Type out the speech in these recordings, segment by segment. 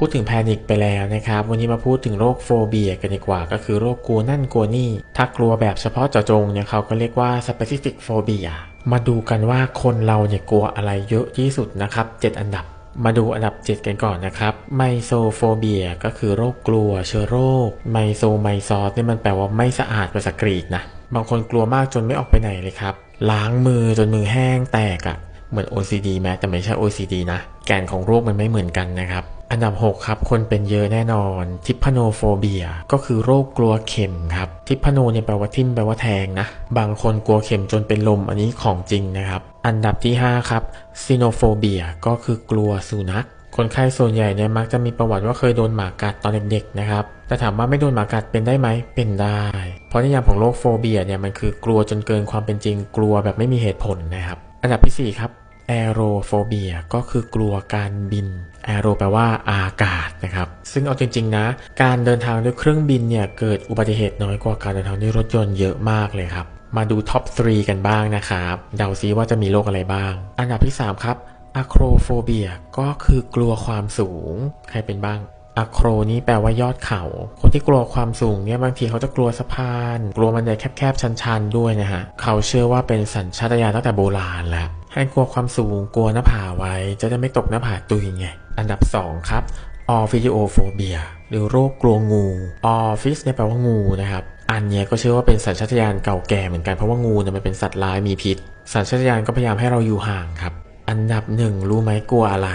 พูดถึงแพนิคไปแล้วนะครับ วันนี้มาพูดถึงโรคโฟเบียกันดีกว่า ก็คือโรคกลัวนั่นกลัวนี่ ถ้ากลัวแบบเฉพาะเจาะจงเนี่ยเขาก็เรียกว่า specific phobia มาดูกันว่าคนเราเนี่ยกลัวอะไรเยอะที่สุดนะครับ 7 อันดับ มาดูอันดับ 7 กันก่อนนะครับ ไมโซโฟเบียก็คือโรคกลัวเชื้อโรค ไมโซไมซอสเนี่ยมันแปลว่าไม่สะอาดภาษากรีกนะ บางคนกลัวมากจนไม่ออกไปไหนเลยครับ ล้างมือจนมือแห้งแตกอะ่ะ เหมือน OCD แม้แต่ไม่ใช่ OCD นะแกนของโรคมันไม่เหมือนกันนะครับ อันดับ 6 ครับ คนเป็นเยอะแน่นอนทิพโนโฟเบียก็คือโรคกลัวเข็มครับทิพโนเนี่ยแปลว่าทิ่มแปลว่าแทงนะ บางคนกลัวเข็มจนเป็นลมอันนี้ของจริงนะครับ อันดับที่ 5 ครับซิโนโฟเบียก็คือกลัวสุนัขคนไข้ส่วนใหญ่เนี่ยมักจะมีประวัติว่าเคยโดนหมากัดตอนเด็กๆนะครับ แต่ถามว่าไม่โดนหมากัดเป็นได้ไหม เป็นได้ เพราะนิยามของโรคโฟเบียเนี่ยมันคือกลัวจนเกินความเป็นจริง กลัวแบบไม่มีเหตุผลนะครับ อันดับที่ 4 ครับ แอโรโฟเบียก็คือกลัวการบินแอโรแปลว่าอากาศนะครับ ซึ่งเอาจริงๆนะ การเดินทางด้วยเครื่องบินเนี่ย เกิดอุบัติเหตุน้อยกว่าการเดินทางด้วยรถยนต์เยอะมากเลยครับ มาดูท็อป 3 กันบ้างนะครับ เดาซิว่าจะมีโรคอะไรบ้าง อันดับที่ 3 ครับอะโครโฟเบียก็คือกลัวความสูง ใครเป็นบ้างอะโครนี้แปลว่ายอดเขา คนที่กลัวความสูงเนี่ยบางทีเขาจะกลัวสะพาน กลัวมันไดแคบๆชันๆด้วยนะฮะเขาเชื่อว่าเป็นสัญชาตญาณตั้งแต่โบราณแล้ว ให้กลัวความสูงกลัวหน้าผาไว้จะได้ไม่ตกหน้าผาตุยไง อันดับ 2 ครับออฟิโอโฟเบียหรือโรคกลัวงูออฟิสเนี่ยแปลว่างูนะครับ อันเนี้ยก็เชื่อว่าเป็นสัญชาตญาณเก่าแก่เหมือนกันเพราะว่างูเนี่ยมันเป็นสัตว์ร้ายมีพิษ สัญชาตญาณก็พยายามให้เราอยู่ห่างครับ อันดับหนึ่งรู้ไหมกลัวอะไร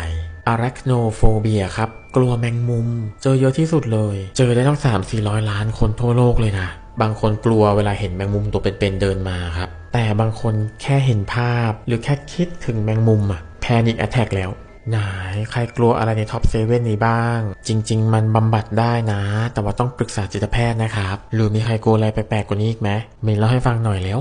arachnophobia ครับ กลัวแมงมุม เจอเยอะที่สุดเลย เจอได้ต้อง3 4 0 0 ล้านคนทั่วโลกเลยนะ บางคนกลัวเวลาเห็นแมงมุมตัวเป็นๆเดินมาครับ แต่บางคนแค่เห็นภาพหรือแค่คิดถึงแมงมุมอะแพนิคแอทแทกแล้วไหนใครกลัวอะไรในท็อปเซเว่นนี้บ้าง จริง ๆ มันบำบัดได้นะ แต่ว่าต้องปรึกษาจิตแพทย์นะครับ หรือมีใครกลัวอะไรแปลกๆกว่านี้อีกไหมเมนเล่าให้ฟังหน่อยแล้ว